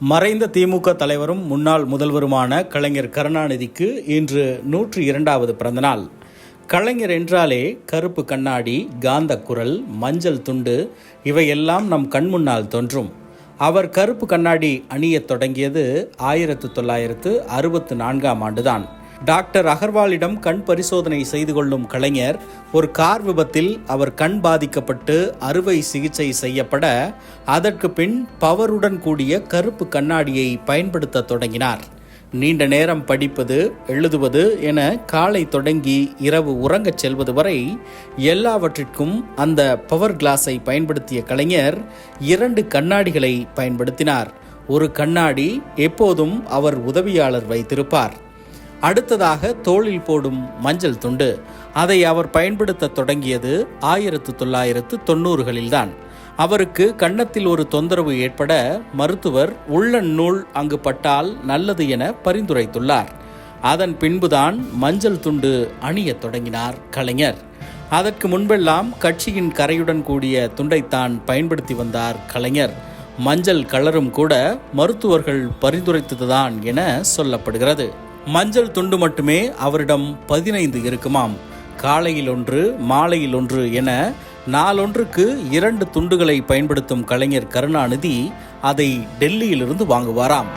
மறைந்த திமுக தலைவரும் முன்னாள் முதல்வருமான கலைஞர் கருணாநிதிக்கு இன்று நூற்றி இரண்டாவது பிறந்தநாள். கலைஞர் என்றாலே கருப்பு கண்ணாடி காந்த குரல் மஞ்சள் துண்டு இவையெல்லாம் நம் கண்முன்னால் தோன்றும். அவர் கருப்பு கண்ணாடி அணியத் தொடங்கியது ஆயிரத்து தொள்ளாயிரத்து அறுபத்து நான்காம் ஆண்டுதான். டாக்டர் அகர்வாலிடம் கண் பரிசோதனை செய்து கொள்ளும் கலைஞர் ஒரு கார் விபத்தில் அவர் கண் பாதிக்கப்பட்டு அறுவை சிகிச்சை செய்யப்பட அதற்கு பின் பவருடன் கூடிய கருப்பு கண்ணாடியை பயன்படுத்த தொடங்கினார். நீண்ட நேரம் படிப்பது எழுதுவது என காலை தொடங்கி இரவு உறங்கச் செல்வது வரை எல்லாவற்றிற்கும் அந்த பவர் கிளாஸை பயன்படுத்திய கலைஞர் இரண்டு கண்ணாடிகளை பயன்படுத்தினார். ஒரு கண்ணாடி எப்போதும் அவர் உதவியாளர் வைத்திருப்பார். அடுத்ததாக தோளில் போடும் மஞ்சள் துண்டு. அதை அவர் பயன்படுத்த தொடங்கியது ஆயிரத்து தொள்ளாயிரத்து தொண்ணூறுகளில்தான். அவருக்கு கன்னத்தில் ஒரு தொந்தரவு ஏற்பட மருத்துவர் உள்ளன் நூல் அங்கு பட்டால் நல்லது என பரிந்துரைத்துள்ளார். அதன் பின்புதான் மஞ்சள் துண்டு அணியத் தொடங்கினார் கலைஞர். அதற்கு முன்பெல்லாம் கட்சியின் கரையுடன் கூடிய துண்டைத்தான் பயன்படுத்தி வந்தார் கலைஞர். மஞ்சள் கலரும் கூட மருத்துவர்கள் பரிந்துரைத்ததுதான் என சொல்லப்படுகிறது. மஞ்சள் துண்டு மட்டுமே அவரிடம் பதினைந்து இருக்குமாம். காலையில் ஒன்று மாலையில் ஒன்று என நாளொன்றுக்கு இரண்டு துண்டுகளை பயன்படுத்தும் கலைஞர் கருணாநிதி அதை டெல்லியிலிருந்து வாங்குவாராம்.